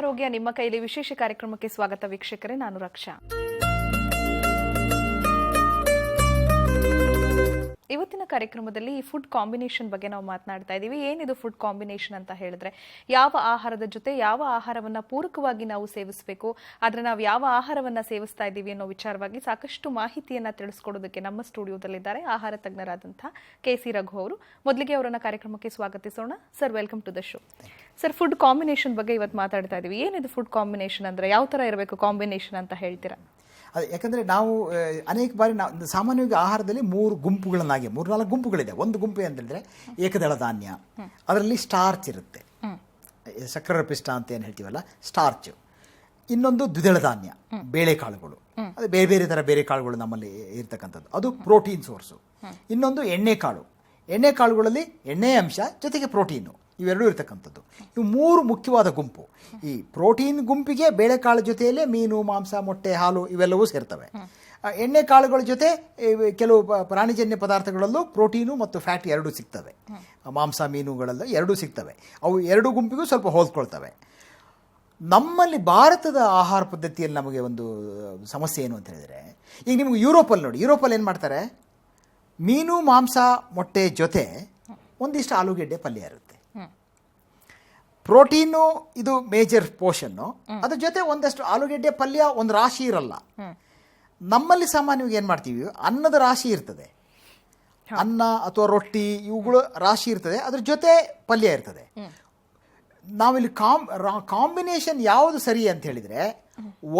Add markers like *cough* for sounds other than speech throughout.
ಆರೋಗ್ಯ ನಿಮ್ಮ ಕೈಲಿ ವಿಶೇಷ ಕಾರ್ಯಕ್ರಮಕ್ಕೆ ಸ್ವಾಗತ ವೀಕ್ಷಕರೇ ನಾನು ರಕ್ಷಾ. ಇವತ್ತಿನ ಕಾರ್ಯಕ್ರಮದಲ್ಲಿ ಈ ಫುಡ್ ಕಾಂಬಿನೇಷನ್ ಬಗ್ಗೆ ನಾವು ಮಾತನಾಡ್ತಾ ಇದ್ದೀವಿ ಏನಿದು ಫುಡ್ ಕಾಂಬಿನೇಷನ್ ಅಂತ ಹೇಳಿದ್ರೆ, ಯಾವ ಆಹಾರದ ಜೊತೆ ಯಾವ ಆಹಾರವನ್ನ ಪೂರಕವಾಗಿ ನಾವು ಸೇವಿಸಬೇಕು, ಆದ್ರೆ ನಾವು ಯಾವ ಆಹಾರವನ್ನ ಸೇವಿಸ್ತಾ ಇದ್ದೀವಿ ಅನ್ನೋ ವಿಚಾರವಾಗಿ ಸಾಕಷ್ಟು ಮಾಹಿತಿಯನ್ನ ತಿಳಿಸ್ಕೊಡೋದಕ್ಕೆ ನಮ್ಮ ಸ್ಟುಡಿಯೋದಲ್ಲಿದ್ದಾರೆ ಆಹಾರ ತಜ್ಞರಾದಂತಹ ಕೆ ಸಿ ರಘು ಅವರು. ಮೊದಲಿಗೆ ಅವರನ್ನ ಕಾರ್ಯಕ್ರಮಕ್ಕೆ ಸ್ವಾಗತಿಸೋಣ. Sir welcome to the show sir food combination ಬಗ್ಗೆ ಇವತ್ತು ಮಾತಾಡ್ತಾ ಇದೀವಿ. ಏನಿದು ಫುಡ್ ಕಾಂಬಿನೇಷನ್ ಅಂದ್ರೆ, ಯಾವ ತರ ಇರಬೇಕು ಕಾಂಬಿನೇಷನ್ ಅಂತ ಹೇಳ್ತೀರಾ? ಅದು ಯಾಕಂದರೆ ನಾವು ಅನೇಕ ಬಾರಿ ನಾವು ಸಾಮಾನ್ಯವಾಗಿ ಆಹಾರದಲ್ಲಿ ಮೂರು ಗುಂಪುಗಳನ್ನಾಗಿ ಮೂರು ನಾಲ್ಕು ಗುಂಪುಗಳಿದೆ. ಒಂದು ಗುಂಪು ಅಂತಂದರೆ ಏಕದಳ ಧಾನ್ಯ. ಅದರಲ್ಲಿ ಸ್ಟಾರ್ಚ್ ಇರುತ್ತೆ. ಸಕ್ಕರೆ ಪಿಷ್ಟ ಅಂತ ಏನು ಹೇಳ್ತೀವಲ್ಲ? ಸ್ಟಾರ್ಚ್ ಇನ್ನೊಂದು ದ್ವಿದಳ ಧಾನ್ಯ ಬೇಳೆಕಾಳುಗಳು. ಅದು ಬೇರೆ ಬೇರೆ ಥರ ಬೇರೆ ಕಾಳುಗಳು ನಮ್ಮಲ್ಲಿ ಇರ್ತಕ್ಕಂಥದ್ದು. ಅದು ಪ್ರೋಟೀನ್ ಸೋರ್ಸು ಇನ್ನೊಂದು ಎಣ್ಣೆಕಾಳು. ಎಣ್ಣೆಕಾಳುಗಳಲ್ಲಿ ಎಣ್ಣೆ ಅಂಶ ಜೊತೆಗೆ ಪ್ರೋಟೀನು ಇವೆರಡೂ ಇರತಕ್ಕಂಥದ್ದು. ಇವು ಮೂರು ಮುಖ್ಯವಾದ ಗುಂಪು. ಈ ಪ್ರೋಟೀನ್ ಗುಂಪಿಗೆ ಬೇಳೆಕಾಳು ಜೊತೆಯಲ್ಲೇ ಮೀನು, ಮಾಂಸ, ಮೊಟ್ಟೆ, ಹಾಲು ಇವೆಲ್ಲವೂ ಸೇರ್ತವೆ. ಎಣ್ಣೆ ಕಾಳುಗಳ ಜೊತೆ ಕೆಲವು ಪ್ರಾಣಿಜನ್ಯ ಪದಾರ್ಥಗಳಲ್ಲೂ ಪ್ರೋಟೀನು ಮತ್ತು ಫ್ಯಾಟ್ ಎರಡೂ ಸಿಗ್ತವೆ. ಮಾಂಸ, ಮೀನುಗಳಲ್ಲ ಎರಡೂ ಸಿಗ್ತವೆ. ಅವು ಎರಡು ಗುಂಪಿಗೂ ಸ್ವಲ್ಪ ಹೋಲ್ಕೊಳ್ತವೆ. ನಮ್ಮಲ್ಲಿ ಭಾರತದ ಆಹಾರ ಪದ್ಧತಿಯಲ್ಲಿ ನಮಗೆ ಒಂದು ಸಮಸ್ಯೆ ಏನು ಅಂತ ಹೇಳಿದರೆ ಈಗ ನಿಮಗೆ ಯುರೋಪಲ್ಲಿ ನೋಡಿ, ಯುರೋಪಲ್ಲಿ ಏನು ಮಾಡ್ತಾರೆ? ಮೀನು, ಮಾಂಸ, ಮೊಟ್ಟೆ ಜೊತೆ ಒಂದಿಷ್ಟು ಆಲೂಗೆಡ್ಡೆ ಪಲ್ಯ ಇರುತ್ತೆ. ಪ್ರೋಟೀನು ಇದು ಮೇಜರ್ ಪೋರ್ಷನ್ನು ಅದ್ರ ಜೊತೆ ಒಂದಷ್ಟು ಆಲೂಗೆಡ್ಡೆ ಪಲ್ಯ ಒಂದು ರಾಶಿ ಇರಲ್ಲ. ನಮ್ಮಲ್ಲಿ ಸಾಮಾನ್ಯವಾಗಿ ಏನು ಮಾಡ್ತೀವಿ? ಅನ್ನದ ರಾಶಿ ಇರ್ತದೆ. ಅನ್ನ ಅಥವಾ ರೊಟ್ಟಿ ಇವುಗಳು ರಾಶಿ ಇರ್ತದೆ. ಅದ್ರ ಜೊತೆ ಪಲ್ಯ ಇರ್ತದೆ. ನಾವಿಲ್ಲಿ ಕಾಮ್ ಕಾಂಬಿನೇಷನ್ ಯಾವುದು ಸರಿ ಅಂತ ಹೇಳಿದರೆ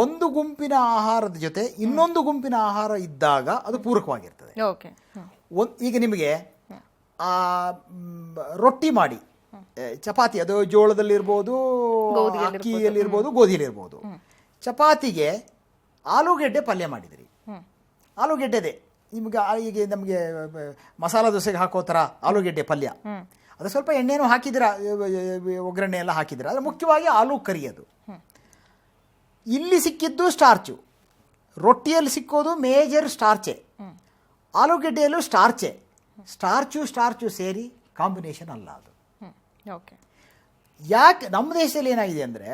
ಒಂದು ಗುಂಪಿನ ಆಹಾರದ ಜೊತೆ ಇನ್ನೊಂದು ಗುಂಪಿನ ಆಹಾರ ಇದ್ದಾಗ ಅದು ಪೂರಕವಾಗಿರ್ತದೆ. ಈಗ ನಿಮಗೆ ರೊಟ್ಟಿ ಮಾಡಿ. ಚಪಾತಿ ಅದು ಜೋಳದಲ್ಲಿರ್ಬೋದು ಅಕ್ಕಿಯಲ್ಲಿರ್ಬೋದು ಗೋಧಿಯಲ್ಲಿರ್ಬೋದು. ಚಪಾತಿಗೆ ಆಲೂಗೆಡ್ಡೆ ಪಲ್ಯ ಮಾಡಿದಿರಿ. ಆಲೂಗೆಡ್ಡೆದೆ ನಿಮಗೆ ಈಗ ನಮಗೆ ಮಸಾಲ ದೋಸೆಗೆ ಹಾಕೋ ಥರ ಆಲೂಗೆಡ್ಡೆ ಪಲ್ಯ. ಅದು ಸ್ವಲ್ಪ ಎಣ್ಣೆನೂ ಹಾಕಿದ್ರ ಒಗ್ಗರಣೆ ಎಲ್ಲ ಹಾಕಿದಿರ. ಅದು ಮುಖ್ಯವಾಗಿ ಆಲೂ ಕರಿ ಅದು. ಇಲ್ಲಿ ಸಿಕ್ಕಿದ್ದು ಸ್ಟಾರ್ಚು. ರೊಟ್ಟಿಯಲ್ಲಿ ಸಿಕ್ಕೋದು ಮೇಜರ್ ಸ್ಟಾರ್ಚೆ. ಆಲೂಗೆಡ್ಡೆಯಲ್ಲೂ ಸ್ಟಾರ್ಚೆ. ಸ್ಟಾರ್ಚು ಸ್ಟಾರ್ಚು ಸೇರಿ ಕಾಂಬಿನೇಷನ್ ಅಲ್ಲ ಅದು. ಓಕೆ ಯಾಕೆ ನಮ್ಮ ದೇಶದಲ್ಲಿ ಏನಾಗಿದೆ ಅಂದರೆ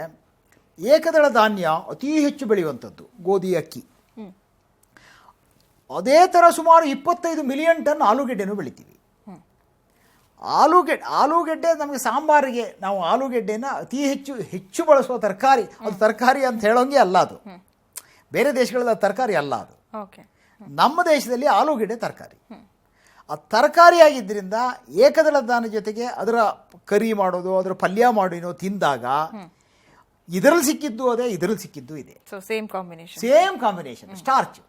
ಏಕದಳ ಧಾನ್ಯ ಅತಿ ಹೆಚ್ಚು ಬೆಳೆಯುವಂಥದ್ದು ಗೋಧಿ ಅಕ್ಕಿ. ಅದೇ ಥರ ಸುಮಾರು ಇಪ್ಪತ್ತೈದು ಮಿಲಿಯನ್ ಟನ್ ಆಲೂಗೆಡ್ಡೆನೂ ಬೆಳಿತೀವಿ. ಆಲೂಗೆಡ್ಡೆ ಆಲೂಗೆಡ್ಡೆ ನಮಗೆ ಸಾಂಬಾರಿಗೆ ನಾವು ಆಲೂಗೆಡ್ಡೆನ ಅತಿ ಹೆಚ್ಚು ಹೆಚ್ಚು ಬಳಸುವ ತರಕಾರಿ. ಅದು ತರಕಾರಿ ಅಂತ ಹೇಳೋಂಗೆ ಅಲ್ಲ ಅದು. ಬೇರೆ ದೇಶಗಳಲ್ಲಿ ತರಕಾರಿ ಅಲ್ಲ ಅದು. ಓಕೆ ನಮ್ಮ ದೇಶದಲ್ಲಿ ಆಲೂಗೆಡ್ಡೆ ತರಕಾರಿ. ಆ ತರಕಾರಿ ಆಗಿದ್ದರಿಂದ ಏಕದಳ ಧಾನ್ಯ ಜೊತೆಗೆ ಅದರ ಕರಿ ಮಾಡೋದು ಅದರ ಪಲ್ಯ ಮಾಡಿನೋ ತಿಂದಾಗ ಇದರಲ್ಲಿ ಸಿಕ್ಕಿದ್ದು ಅದೇ ಇದರಲ್ಲಿ ಸಿಕ್ಕಿದ್ದು ಇದೆ. So same combination same combination starch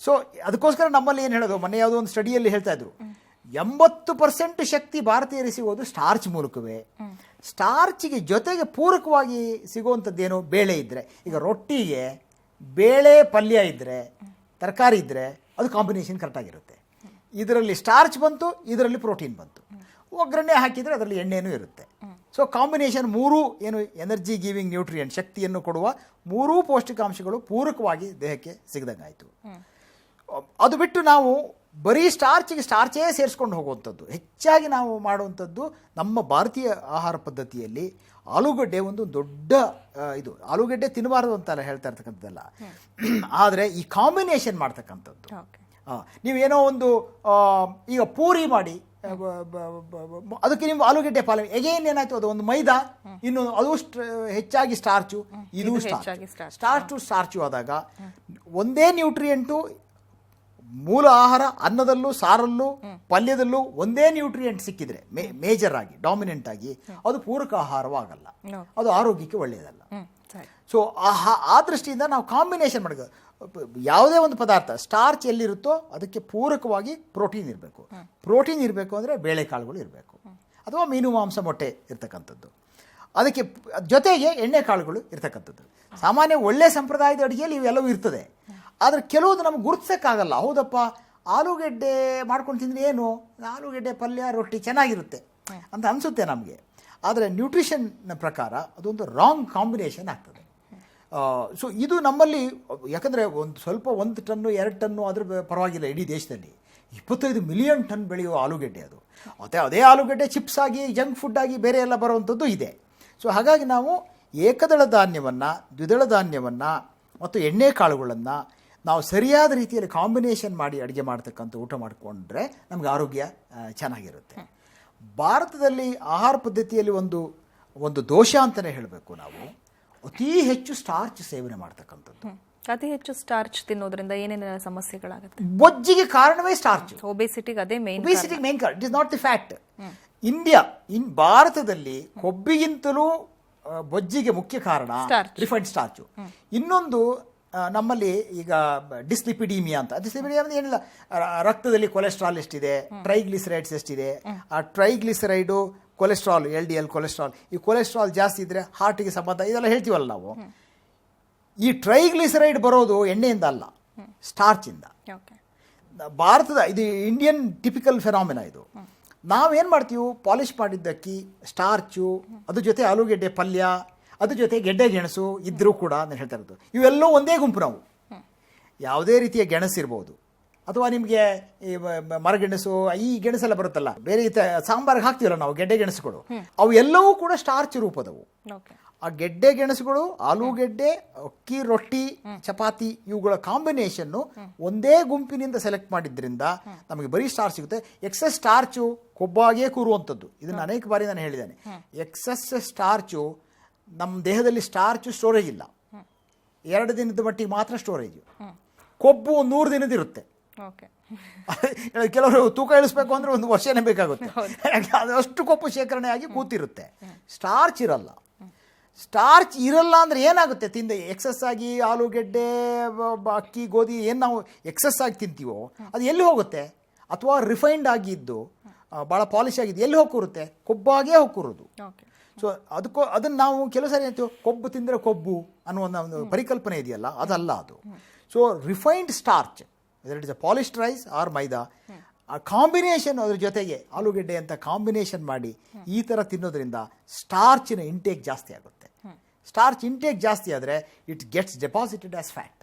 so ಅದಕ್ಕೋಸ್ಕರ ನಮ್ಮಲ್ಲಿ ಏನು ಹೇಳೋದು? ಮೊನ್ನೆ ಯಾವುದೋ ಒಂದು ಸ್ಟಡಿಯಲ್ಲಿ ಹೇಳ್ತಾ ಇದ್ರು. ಎಂಬತ್ತು ಪರ್ಸೆಂಟ್ ಶಕ್ತಿ ಭಾರತೀಯರಿಗೆ ಸಿಗೋದು ಸ್ಟಾರ್ಚ್ ಮೂಲಕವೇ. ಸ್ಟಾರ್ಚ್ಗೆ ಜೊತೆಗೆ ಪೂರಕವಾಗಿ ಸಿಗುವಂಥದ್ದೇನು? ಬೇಳೆ ಇದ್ದರೆ ಈಗ ರೊಟ್ಟಿಗೆ ಬೇಳೆ ಪಲ್ಯ ಇದ್ದರೆ ತರಕಾರಿ ಇದ್ದರೆ ಅದು ಕಾಂಬಿನೇಷನ್ ಕರೆಕ್ಟಾಗಿರುತ್ತೆ ಇದರಲ್ಲಿ ಸ್ಟಾರ್ಚ್ ಬಂತು ಇದರಲ್ಲಿ ಪ್ರೋಟೀನ್ ಬಂತು. ಒಗ್ಗರಣೆ ಹಾಕಿದರೆ ಅದರಲ್ಲಿ ಎಣ್ಣೆನೂ ಇರುತ್ತೆ. ಸೊ ಕಾಂಬಿನೇಷನ್ ಮೂರೂ ಏನು ಎನರ್ಜಿ ಗಿವಿಂಗ್ ನ್ಯೂಟ್ರಿಯೆಂಟ್ ಶಕ್ತಿಯನ್ನು ಕೊಡುವ ಮೂರೂ ಪೌಷ್ಟಿಕಾಂಶಗಳು ಪೂರಕವಾಗಿ ದೇಹಕ್ಕೆ ಸಿಗದಂಗಾಯಿತು ಅದು ಬಿಟ್ಟು ನಾವು ಬರೀ ಸ್ಟಾರ್ಚಿಗೆ ಸ್ಟಾರ್ಚೇ ಸೇರಿಸ್ಕೊಂಡು ಹೋಗುವಂಥದ್ದು. ಹೆಚ್ಚಾಗಿ ನಾವು ಮಾಡುವಂಥದ್ದು ನಮ್ಮ ಭಾರತೀಯ ಆಹಾರ ಪದ್ಧತಿಯಲ್ಲಿ ಆಲೂಗಡ್ಡೆ ಒಂದು ದೊಡ್ಡ ಇದು ಆಲೂಗಡ್ಡೆ ತಿನ್ನಬಾರ್ದು ಅಂತ ಹೇಳ್ತಾ ಇರ್ತಕ್ಕಂಥದ್ದಲ್ಲ. ಆದರೆ ಈ ಕಾಂಬಿನೇಷನ್ ಮಾಡ್ತಕ್ಕಂಥದ್ದು. ನೀವೇನೋ ಒಂದು ಈಗ ಪೂರಿ ಮಾಡಿ ಅದಕ್ಕೆ ನೀವು ಆಲೂಗಡ್ಡೆ ಪಾಲ ಎಗೇನ್ ಏನಾಯ್ತು ಅದು ಒಂದು ಮೈದಾ ಇನ್ನು ಅದು ಹೆಚ್ಚಾಗಿ ಸ್ಟಾರ್ಚು ಇದು ಸ್ಟಾರ್ಚ್ ಸ್ಟಾರ್ಚ್ ಟು ಸ್ಟಾರ್ಚು ಆದಾಗ ಒಂದೇ ನ್ಯೂಟ್ರಿಯೆಂಟು ಮೂಲ ಆಹಾರ ಅನ್ನದಲ್ಲೂ ಸಾರಲ್ಲೂ ಪಲ್ಯದಲ್ಲೂ ಒಂದೇ ನ್ಯೂಟ್ರಿಯೆಂಟ್ ಸಿಕ್ಕಿದ್ರೆ ಮೇಜರ್ ಆಗಿ ಡಾಮಿನೆಂಟ್ ಆಗಿ ಅದು ಪೂರಕ ಆಹಾರವಾಗಲ್ಲ ಅದು ಆರೋಗ್ಯಕ್ಕೆ ಒಳ್ಳೆಯದಲ್ಲ. ಸೊ ಆ ಆ ದೃಷ್ಟಿಯಿಂದ ನಾವು ಕಾಂಬಿನೇಷನ್ ಮಾಡಬೇಕು. ಯಾವುದೇ ಒಂದು ಪದಾರ್ಥ ಸ್ಟಾರ್ಚ್ ಎಲ್ಲಿರುತ್ತೋ ಅದಕ್ಕೆ ಪೂರಕವಾಗಿ ಪ್ರೋಟೀನ್ ಇರಬೇಕು. ಪ್ರೋಟೀನ್ ಇರಬೇಕು ಅಂದರೆ ಬೇಳೆಕಾಳುಗಳು ಇರಬೇಕು. ಅಥವಾ ಮೀನು ಮಾಂಸ ಮೊಟ್ಟೆ ಇರ್ತಕ್ಕಂಥದ್ದು. ಅದಕ್ಕೆ ಜೊತೆಗೆ ಎಣ್ಣೆ ಕಾಳುಗಳು ಇರ್ತಕ್ಕಂಥದ್ದು. ಸಾಮಾನ್ಯ ಒಳ್ಳೆ ಸಂಪ್ರದಾಯದ ಅಡುಗೆಯಲ್ಲಿ ಇವೆಲ್ಲವೂ ಇರ್ತದೆ. ಆದರೆ ಕೆಲವೊಂದು ನಮ್ಗೆ ಗುರುತಿಸೋಕ್ಕಾಗಲ್ಲ. ಹೌದಪ್ಪ ಆಲೂಗೆಡ್ಡೆ ಮಾಡ್ಕೊಂಡು ತಿಂದರೆ ಏನು? ಆಲೂಗೆಡ್ಡೆ ಪಲ್ಯ ರೊಟ್ಟಿ ಚೆನ್ನಾಗಿರುತ್ತೆ ಅಂತ ಅನಿಸುತ್ತೆ ನಮಗೆ. ಆದರೆ ನ್ಯೂಟ್ರಿಷನ್ನ ಪ್ರಕಾರ ಅದೊಂದು ರಾಂಗ್ ಕಾಂಬಿನೇಷನ್ ಆಗ್ತದೆ. ಸೊ ಇದು ನಮ್ಮಲ್ಲಿ, ಯಾಕಂದರೆ ಒಂದು ಸ್ವಲ್ಪ ಒಂದು ಟನ್ನು, ಎರಡು ಟನ್ನು ಅದ್ರ ಪರವಾಗಿಲ್ಲ ಇಡೀ ದೇಶದಲ್ಲಿ. ಇಪ್ಪತ್ತೈದು ಮಿಲಿಯನ್ ಟನ್ ಬೆಳೆಯುವ ಆಲೂಗಡ್ಡೆ ಅದು. ಅದೇ ಅದೇ ಆಲೂಗಡ್ಡೆ ಚಿಪ್ಸ್ ಆಗಿ ಜಂಕ್ ಫುಡ್ ಆಗಿ ಬೇರೆ ಎಲ್ಲ ಬರುವಂಥದ್ದು ಇದೆ. ಸೊ ಹಾಗಾಗಿ ನಾವು ಏಕದಳ ಧಾನ್ಯವನ್ನು, ದ್ವಿದಳ ಧಾನ್ಯವನ್ನು ಮತ್ತು ಎಣ್ಣೆ ಕಾಳುಗಳನ್ನು ನಾವು ಸರಿಯಾದ ರೀತಿಯಲ್ಲಿ ಕಾಂಬಿನೇಷನ್ ಮಾಡಿ ಅಡುಗೆ ಮಾಡ್ತಕ್ಕಂಥ ಊಟ ಮಾಡಿಕೊಂಡ್ರೆ ನಮಗೆ ಆರೋಗ್ಯ ಚೆನ್ನಾಗಿರುತ್ತೆ. ಭಾರತದಲ್ಲಿ ಆಹಾರ ಪದ್ಧತಿಯಲ್ಲಿ ಒಂದು ಒಂದು ದೋಷ ಅಂತಲೇ ಹೇಳಬೇಕು ನಾವು. ಅತೀ ಹೆಚ್ಚು ಸ್ಟಾರ್ಚ್ ಸೇವನೆ ಮಾಡ್ತಕ್ಕಂಥದ್ದು. ಅತಿ ಹೆಚ್ಚು ಸ್ಟಾರ್ಚ್ ತಿನ್ನೋದ್ರಿಂದ ಏನೇನೆಲ್ಲ ಸಮಸ್ಯೆಗಳಾಗುತ್ತೆ? ಬೊಜ್ಜಿಗೆ ಕಾರಣವೇ ಸ್ಟಾರ್ಚ್ ಒಬೆಸಿಟಿಗೆ ಅದೇ ಮೇನ್ ಒಬೆಸಿಟಿ ಮೇನ್ ಕಾರಣ. It is not the fact India in ಭಾರತದಲ್ಲಿ ಕೊಬ್ಬಿಗಿಂತಲೂ ಬೊಜ್ಜಿಗೆ ಮುಖ್ಯ ಕಾರಣ ರಿಫೈಂಡ್ ರಿಫೈನ್ಡ್ ಸ್ಟಾರ್ಚು ಇನ್ನೊಂದು ನಮ್ಮಲ್ಲಿ ಈಗ ಡಿಸ್ಲಿಪಿಡೀಮಿಯಾ ಅಂತ. ಡಿಸ್ಲಿಪಿಡಿಯಾ ಅಂದ್ರೆ ಏನಿಲ್ಲ. ರಕ್ತದಲ್ಲಿ ಕೊಲೆಸ್ಟ್ರಾಲ್ ಎಷ್ಟಿದೆ? ಟ್ರೈಗ್ಲಿಸರೈಡ್ಸ್ ಎಷ್ಟಿದೆ? ಆ triglyceride cholesterol L D L cholesterol. ಈ ಕೊಲೆಸ್ಟ್ರಾಲ್ ಜಾಸ್ತಿ ಇದ್ರೆ ಹಾರ್ಟಿಗೆ ಸಂಬಂಧ ಇದೆಲ್ಲ ಹೇಳ್ತೀವಲ್ಲ ನಾವು. ಈ ಟ್ರೈಗ್ಲಿಸರೈಡ್ ಬರೋದು ಎಣ್ಣೆಯಿಂದ ಅಲ್ಲ ಸ್ಟಾರ್ಚಿಂದ ಓಕೆ. ಭಾರತದ ಇದು ಇಂಡಿಯನ್ ಟಿಪಿಕಲ್ ಫೆನಾಮಿನ ಇದು. ನಾವೇನು ಮಾಡ್ತೀವಿ? ಪಾಲಿಶ್ ಮಾಡಿದ್ದ ಅಕ್ಕಿ ಸ್ಟಾರ್ಚು ಅದ್ರ ಜೊತೆ ಆಲೂಗೆಡ್ಡೆ ಪಲ್ಯ ಅದ್ರ ಜೊತೆ ಗೆಡ್ಡೆ ಗೆಣಸು ಇದ್ದರೂ ಕೂಡ ನಾನು ಹೇಳ್ತಾ ಇರೋದು. ಇವೆಲ್ಲವೂ ಒಂದೇ ಗುಂಪು ನಾವು. ಯಾವುದೇ ರೀತಿಯ ಗೆಣಸು ಇರ್ಬೋದು. ಅಥವಾ ನಿಮಗೆ ಈ ಮರಗೆಣಸು ಈ ಗೆಣಸೆಲ್ಲ ಬರುತ್ತಲ್ಲ ಬೇರೆ ಸಾಂಬಾರ್ಗೆ ಹಾಕ್ತೀವಲ್ಲ ನಾವು ಗೆಡ್ಡೆ ಗೆಣಸುಗಳು. ಅವು ಎಲ್ಲವೂ ಕೂಡ ಸ್ಟಾರ್ಚ್ ರೂಪದವು. ಆ ಗೆಡ್ಡೆ ಗೆಣಸುಗಳು ಆಲೂಗೆಡ್ಡೆ ಅಕ್ಕಿ ರೊಟ್ಟಿ ಚಪಾತಿ ಇವುಗಳ ಕಾಂಬಿನೇಷನ್ನು ಒಂದೇ ಗುಂಪಿನಿಂದ ಸೆಲೆಕ್ಟ್ ಮಾಡಿದ್ರಿಂದ ನಮಗೆ ಬರೀ ಸ್ಟಾರ್ ಸಿಗುತ್ತೆ. ಎಕ್ಸಸ್ ಸ್ಟಾರ್ಚು ಕೊಬ್ಬಾಗೇ ಕೂರುವಂಥದ್ದು. ಇದನ್ನು ಅನೇಕ ಬಾರಿ ನಾನು ಹೇಳಿದ್ದೇನೆ. ಎಕ್ಸಸ್ ಸ್ಟಾರ್ಚು ನಮ್ಮ ದೇಹದಲ್ಲಿ ಸ್ಟಾರ್ಚು ಸ್ಟೋರೇಜ್ ಇಲ್ಲ. ಎರಡು ದಿನದ ಮಟ್ಟಿಗೆ ಮಾತ್ರ ಸ್ಟೋರೇಜು ಕೊಬ್ಬು ನೂರು ದಿನದಿರುತ್ತೆ *laughs* ಕೆಲವರು ತೂಕ ಇಳಿಸ್ಬೇಕು ಅಂದ್ರೆ ಒಂದು ವರ್ಷನೇ ಬೇಕಾಗುತ್ತೆ. *laughs* ಅಷ್ಟು ಕೊಪ್ಪು ಶೇಖರಣೆ ಆಗಿ ಕೂತಿರುತ್ತೆ. ಸ್ಟಾರ್ಚ್ ಇರಲ್ಲ. ಸ್ಟಾರ್ಚ್ ಇರಲ್ಲ ಅಂದ್ರೆ ಏನಾಗುತ್ತೆ? ತಿಂದ ಎಕ್ಸಸ್ ಆಗಿ ಆಲೂಗೆಡ್ಡೆ ಅಕ್ಕಿ ಗೋಧಿ ಏನು ನಾವು ಎಕ್ಸಸ್ ಆಗಿ ತಿಂತೀವೋ ಅದು ಎಲ್ಲಿ ಹೋಗುತ್ತೆ? ಅಥವಾ ರಿಫೈನ್ಡ್ ಆಗಿದ್ದು ಭಾಳ ಪಾಲಿಶ್ ಆಗಿದ್ದು ಎಲ್ಲಿ ಹೋಗ್ಕೂರುತ್ತೆ? ಕೊಬ್ಬಾಗೇ ಹೋಗ್ಕೂರೋದು. ಓಕೆ ಸೊ ಅದಕ್ಕೋ ಅದನ್ನು ನಾವು ಕೆಲವು ಸಾರಿ ಹೇಳ್ತೀವಿ ಕೊಬ್ಬು ತಿಂದರೆ ಕೊಬ್ಬು ಅನ್ನೋ ಒಂದು ಒಂದು ಪರಿಕಲ್ಪನೆ ಇದೆಯಲ್ಲ ಅದಲ್ಲ ಅದು. So refined starch whether it is a polished rice or maida ಆ ಕಾಂಬಿನೇಷನ್ ಅದ್ರ ಜೊತೆಗೆ ಆಲೂಗಡ್ಡೆ ಅಂತ ಕಾಂಬಿನೇಷನ್ ಮಾಡಿ ಈ ಥರ ತಿನ್ನೋದ್ರಿಂದ ಸ್ಟಾರ್ಚಿನ ಇಂಟೇಕ್ ಜಾಸ್ತಿ ಆಗುತ್ತೆ. ಸ್ಟಾರ್ಚ್ ಇಂಟೇಕ್ ಜಾಸ್ತಿ ಆದರೆ it gets deposited as fat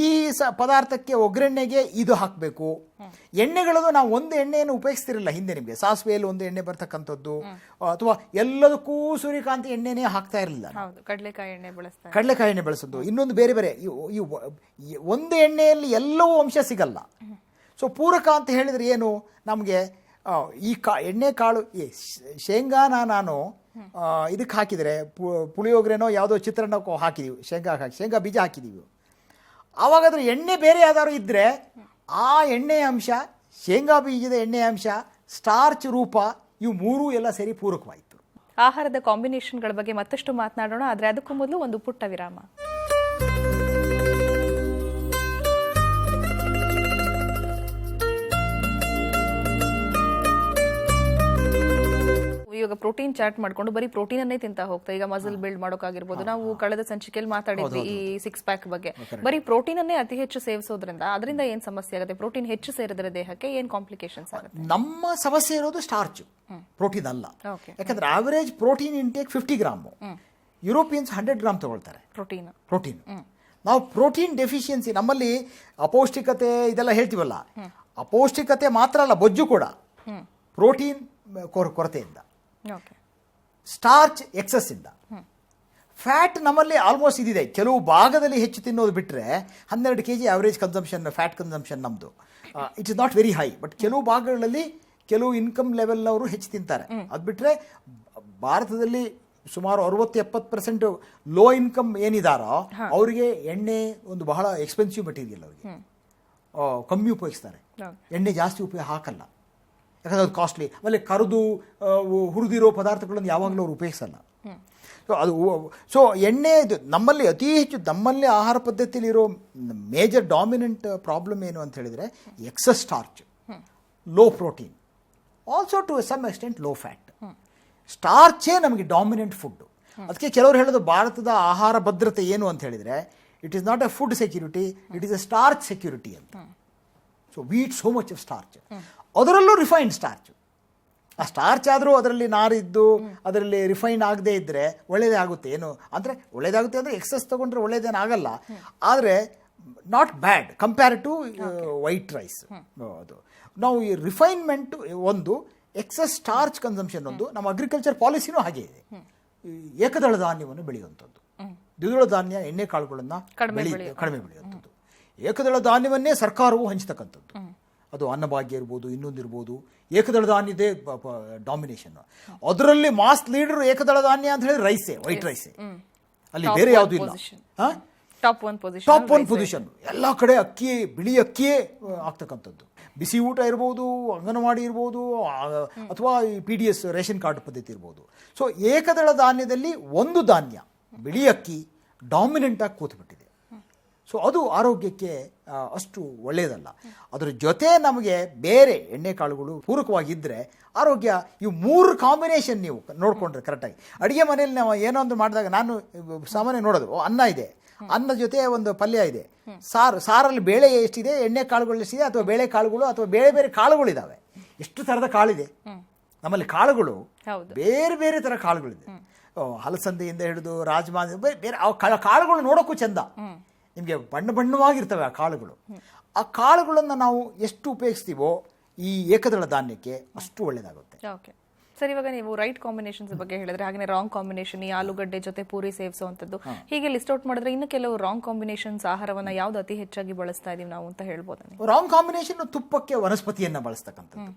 ಈ ಸ ಪದಾರ್ಥಕ್ಕೆ ಒಗ್ಗರಣೆಗೆ ಇದು ಹಾಕಬೇಕು. ಎಣ್ಣೆಗಳದು ನಾವು ಒಂದು ಎಣ್ಣೆಯನ್ನು ಉಪಯೋಗಿಸ್ತಿರಲಿಲ್ಲ ಹಿಂದೆ ನಿಮಗೆ. ಸಾಸಿವೆಯಲ್ಲಿ ಒಂದು ಎಣ್ಣೆ ಬರ್ತಕ್ಕಂಥದ್ದು ಅಥವಾ ಎಲ್ಲದಕ್ಕೂ ಸೂರ್ಯಕಾಂತಿ ಎಣ್ಣೆನೇ ಹಾಕ್ತಾ ಇರಲಿಲ್ಲ ಕಡಲೆಕಾಯಿ ಎಣ್ಣೆ ಬಳಸ್ತಾರೆ. ಕಡಲೆಕಾಯಿ ಎಣ್ಣೆ ಬಳಸೋದು. ಇನ್ನೊಂದು ಬೇರೆ ಬೇರೆ ಈ ಒಂದು ಎಣ್ಣೆಯಲ್ಲಿ ಎಲ್ಲವೂ ಅಂಶ ಸಿಗಲ್ಲ. ಸೊ ಪೂರಕ ಅಂತ ಹೇಳಿದ್ರೆ ಏನು? ನಮಗೆ ಈ ಕಾ ಎಣ್ಣೆ ಕಾಳು ಏ ಶೇಂಗಾನ ನಾನು ಇದಕ್ಕೆ ಹಾಕಿದರೆ ಪುಳಿಯೋಗ್ರೆನೋ ಯಾವುದೋ ಚಿತ್ರಾನ್ನಕ್ಕೋ ಹಾಕಿದೀವಿ. ಶೇಂಗಾ ಹಾಕಿ ಶೇಂಗಾ ಬೀಜ ಹಾಕಿದೀವಿ. ಆವಾಗ ಅದ್ರ ಎಣ್ಣೆ ಬೇರೆ ಯಾವ್ದಾದ್ರು ಇದ್ದರೆ ಆ ಎಣ್ಣೆಯ ಅಂಶ, ಶೇಂಗಾ ಬೀಜದ ಎಣ್ಣೆಯ ಅಂಶ, ಸ್ಟಾರ್ಚ್ ರೂಪ, ಇವು ಮೂರೂ ಎಲ್ಲ ಸೇರಿ ಪೂರಕವಾಯಿತು. ಆಹಾರದ ಕಾಂಬಿನೇಷನ್ಗಳ ಬಗ್ಗೆ ಮತ್ತಷ್ಟು ಮಾತನಾಡೋಣ, ಆದರೆ ಅದಕ್ಕೂ ಮೊದಲು ಒಂದು ಪುಟ್ಟ ವಿರಾಮ. ಇವಾಗ ಪ್ರೋಟೀನ್ ಚಾಟ್ ಮಾಡ್ಕೊಂಡು ಬರೀ ಪ್ರೋಟೀನ್ ಅನ್ನೇ ತಿಂತಾ ಹೋಗ್ತಾ ಈಗ ಮಸಲ್ ಬಿಲ್ಡ್ ಮಾಡೋಕ್ಕಾಗಿರ್ಬೋದು ನಾವು ಕಳೆದ ಸಂಚಿಕೆಯಲ್ಲಿ ಮಾತಾಡಿದ್ವಿ ಈ ಸಿಕ್ಸ್ ಪ್ಯಾಕ್ ಬಗ್ಗೆ. ಬರೀ ಪ್ರೋಟೀನ್ ಅನ್ನೇ ಅತಿ ಹೆಚ್ಚು ಸೇವಿಸೋದ್ರಿಂದ ಅದರಿಂದ ಏನ್ ಸಮಸ್ಯೆ ಆಗುತ್ತೆ? ಪ್ರೋಟೀನ್ ಹೆಚ್ಚು ಸೇರಿದ್ರೆ ದೇಹಕ್ಕೆ ಏನ್ ಕಾಂಪ್ಲಿಕೇಶನ್ಸ್ ಆಗುತ್ತೆ? ನಮ್ಮ ಸಮಸ್ಯೆ ಇರೋದು ಸ್ಟಾರ್ಚ್ ಪ್ರೋಟೀನ್ ಅಲ್ಲ. ಯಾಕಂದ್ರೆ average protein intake fifty gram Europeans hundred gram ತಗೊಳ್ತಾರೆ. ಪ್ರೋಟೀನ್ ಪ್ರೋಟೀನ್ ನಾವು ಪ್ರೋಟೀನ್ ಡೆಫಿಷಿಯನ್ಸಿ ನಮ್ಮಲ್ಲಿ ಅಪೌಷ್ಟಿಕತೆ ಇದೆಲ್ಲ ಹೇಳ್ತೀವಲ್ಲ? ಅಪೌಷ್ಟಿಕತೆ ಮಾತ್ರ ಅಲ್ಲ ಬೊಜ್ಜು ಕೂಡ. ಪ್ರೋಟೀನ್ ಕೊರ ಕೊರತೆಯಿಂದ. ಸ್ಟಾರ್ಚ್ ಎಕ್ಸಸ್ ಇಂದ. ಫ್ಯಾಟ್ ನಮ್ಮಲ್ಲಿ ಆಲ್ಮೋಸ್ಟ್ ಇದಿದೆ. ಕೆಲವು ಭಾಗದಲ್ಲಿ ಹೆಚ್ಚು ತಿನ್ನೋದು ಬಿಟ್ಟರೆ ಹನ್ನೆರಡು K G average consumption fat consumption ನಮ್ಮದು it is not very high but ಕೆಲವು ಭಾಗಗಳಲ್ಲಿ ಕೆಲವು ಇನ್ಕಮ್ ಲೆವೆಲ್ನವರು ಹೆಚ್ಚು ತಿಂತಾರೆ. ಅದು ಬಿಟ್ಟರೆ ಭಾರತದಲ್ಲಿ ಸುಮಾರು ಅರವತ್ತು ಎಪ್ಪತ್ತು ಪರ್ಸೆಂಟ್ ಲೋ ಇನ್ಕಮ್ ಏನಿದಾರೋ ಅವರಿಗೆ ಎಣ್ಣೆ ಒಂದು ಬಹಳ ಎಕ್ಸ್ಪೆನ್ಸಿವ್ ಮೆಟೀರಿಯಲ್ ಅವರಿಗೆ. ಕಮ್ಮಿ ಉಪಯೋಗಿಸ್ತಾರೆ. ಎಣ್ಣೆ ಜಾಸ್ತಿ ಉಪಯೋಗ ಹಾಕಲ್ಲ. ಯಾಕಂದ್ರೆ ಅದು ಕಾಸ್ಟ್ಲಿ ಆಮೇಲೆ ಕರೆದು ಹುರಿದಿರೋ ಪದಾರ್ಥಗಳನ್ನು ಯಾವಾಗಲೂ ಅವ್ರು ಉಪಯೋಗಿಸಲ್ಲ. ಸೊ ಅದು ಸೊ ಎಣ್ಣೆ ನಮ್ಮಲ್ಲಿ ಅತಿ ಹೆಚ್ಚು, ನಮ್ಮಲ್ಲಿ ಆಹಾರ ಪದ್ಧತಿಯಲ್ಲಿರೋ ಮೇಜರ್ ಡಾಮಿನೆಂಟ್ ಪ್ರಾಬ್ಲಮ್ ಏನು ಅಂತ ಹೇಳಿದರೆ excess starch low protein also to some extent low fat ಸ್ಟಾರ್ಚೇ ನಮಗೆ ಡಾಮಿನೆಂಟ್ ಫುಡ್ಡು ಅದಕ್ಕೆ ಕೆಲವರು ಹೇಳೋದು ಭಾರತದ ಆಹಾರ ಭದ್ರತೆ ಏನು ಅಂತ ಹೇಳಿದರೆ it is not a food security it is a starch security ಅಂತ. So wheat so much of starch ಅದರಲ್ಲೂ ರಿಫೈನ್ಡ್ ಸ್ಟಾರ್ಚ್ ಆ ಸ್ಟಾರ್ಚ್ ಆದರೂ ಅದರಲ್ಲಿ ನಾರಿದ್ದು ಅದರಲ್ಲಿ ರಿಫೈನ್ ಆಗದೇ ಇದ್ದರೆ ಒಳ್ಳೆಯದೇ ಆಗುತ್ತೆ. ಏನು? ಅಂದರೆ ಒಳ್ಳೆಯದಾಗುತ್ತೆ ಅಂದರೆ ಎಕ್ಸಸ್ ತೊಗೊಂಡ್ರೆ ಒಳ್ಳೇದೇನು ಆಗಲ್ಲ. ಆದರೆ not bad compare to white rice ಅದು ನಾವು ಈ ರಿಫೈನ್ಮೆಂಟ್ ಒಂದು ಎಕ್ಸಸ್ ಸ್ಟಾರ್ಚ್ ಕನ್ಸಂಪ್ಷನ್ ಒಂದು ನಮ್ಮ ಅಗ್ರಿಕಲ್ಚರ್ ಪಾಲಿಸಿನೂ ಹಾಗೆ ಇದೆ. ಏಕದಳ ಧಾನ್ಯವನ್ನು ಬೆಳೆಯುವಂಥದ್ದು. ದ್ವಿದಳ ಧಾನ್ಯ ಎಣ್ಣೆ ಕಾಳುಗಳನ್ನು ಕಡಿಮೆ ಬೆಳೆಯುವಂಥದ್ದು. ಏಕದಳ ಧಾನ್ಯವನ್ನೇ ಸರ್ಕಾರವು ಹಂಚತಕ್ಕಂಥದ್ದು. ಅದು ಅನ್ನಭಾಗ್ಯ ಇರ್ಬೋದು ಇನ್ನೊಂದಿರ್ಬೋದು ಏಕದಳ ಧಾನ್ಯದೇ ಡಾಮಿನೇಷನ್ ಅದರಲ್ಲಿ ಮಾಸ್ ಲೀಡರ್ ಏಕದಳ ಧಾನ್ಯ ಅಂತ ಹೇಳಿದ್ರೆ ರೈಸೇ ವೈಟ್ ರೈಸೇ. ಅಲ್ಲಿ ಬೇರೆ ಯಾವುದು ಇಲ್ಲ. Top one position top one position ಎಲ್ಲ ಕಡೆ ಅಕ್ಕಿ ಬಿಳಿ ಅಕ್ಕಿಯೇ ಆಗ್ತಕ್ಕಂಥದ್ದು. ಬಿಸಿ ಊಟ ಇರ್ಬೋದು ಅಂಗನವಾಡಿ ಇರ್ಬೋದು ಅಥವಾ ಈ P D S ration card ಪದ್ಧತಿ ಇರ್ಬೋದು. ಸೊ ಏಕದಳ ಧಾನ್ಯದಲ್ಲಿ ಒಂದು ಧಾನ್ಯ ಬಿಳಿ ಅಕ್ಕಿ ಡಾಮಿನೆಂಟ್ ಆಗಿ ಕೂತ್ಬಿಟ್ಟಿದೆ. ಸೊ ಅದು ಆರೋಗ್ಯಕ್ಕೆ ಅಷ್ಟು ಒಳ್ಳೆಯದಲ್ಲ ಅದರ ಜೊತೆ ನಮಗೆ ಬೇರೆ ಎಣ್ಣೆ ಕಾಳುಗಳು ಪೂರಕವಾಗಿದ್ದರೆ ಆರೋಗ್ಯ ಇವು ಮೂರು ಕಾಂಬಿನೇಷನ್ ನೀವು ನೋಡಿಕೊಂಡ್ರೆ ಕರೆಕ್ಟಾಗಿ ಅಡುಗೆ ಮನೆಯಲ್ಲಿ ನಾವು ಏನೋ ಒಂದು ಮಾಡಿದಾಗ ನಾನು ಸಾಮಾನ್ಯ ನೋಡೋದು ಅನ್ನ ಇದೆ. ಅನ್ನ ಜೊತೆ ಒಂದು ಪಲ್ಯ ಇದೆ. ಸಾರು ಸಾರಲ್ಲಿ ಬೇಳೆ ಎಷ್ಟಿದೆ ಎಣ್ಣೆ ಕಾಳುಗಳು ಎಷ್ಟಿದೆ ಅಥವಾ ಬೇಳೆ ಕಾಳುಗಳು ಅಥವಾ ಬೇರೆ ಬೇರೆ ಕಾಳುಗಳಿದ್ದಾವೆ ಎಷ್ಟು ಥರದ ಕಾಳಿದೆ? ನಮ್ಮಲ್ಲಿ ಕಾಳುಗಳು. ಬೇರೆ ಬೇರೆ ಥರ ಕಾಳುಗಳಿದೆ. ಹಲಸಂದೆಯಿಂದ ಹಿಡಿದು ರಾಜಮಾ ಬೇರೆ ಕಾಳುಗಳು ನೋಡೋಕ್ಕೂ ಚಂದ. ನಿಮಗೆ ಬಣ್ಣ ಬಣ್ಣವಾಗಿರ್ತವೆ ಆ ಕಾಳುಗಳು. ಆ ಕಾಳುಗಳನ್ನು ನಾವು ಎಷ್ಟು ಉಪಯೋಗಿಸ್ತೀವೋ ಈ ಏಕದಳ ಧಾನ್ಯಕ್ಕೆ ಅಷ್ಟು ಒಳ್ಳೆಯದಾಗುತ್ತೆ ಓಕೆ. ಸರ್ ಇವಾಗ ನೀವು ರೈಟ್ ಕಾಂಬಿನೇಷನ್ಸ್ ಬಗ್ಗೆ ಹೇಳಿದ್ರೆ ಹಾಗೆ ರಾಂಗ್ ಕಾಂಬಿನೇಷನ್ ಈ ಆಲೂಗಡ್ಡೆ ಜೊತೆ ಪೂರಿ ಸೇವಿಸುವಂಥದ್ದು ಹೀಗೆ ಲಿಸ್ಟ್ ಔಟ್ ಮಾಡಿದ್ರೆ ಇನ್ನು ಕೆಲವು ರಾಂಗ್ ಕಾಂಬಿನೇಷನ್ಸ್ ಆಹಾರವನ್ನು ಯಾವ್ದು ಅತಿ ಹೆಚ್ಚಾಗಿ ಬಳಸ್ತಾ ಇದೀವಿ ನಾವು ಅಂತ ಹೇಳ್ಬೋದು ರಾಂಗ್ ಕಾಂಬಿನೇಷನ್ ತುಪ್ಪಕ್ಕೆ ವನಸ್ಪತಿಯನ್ನು ಬಳಸ್ತಕ್ಕಂಥದ್ದು.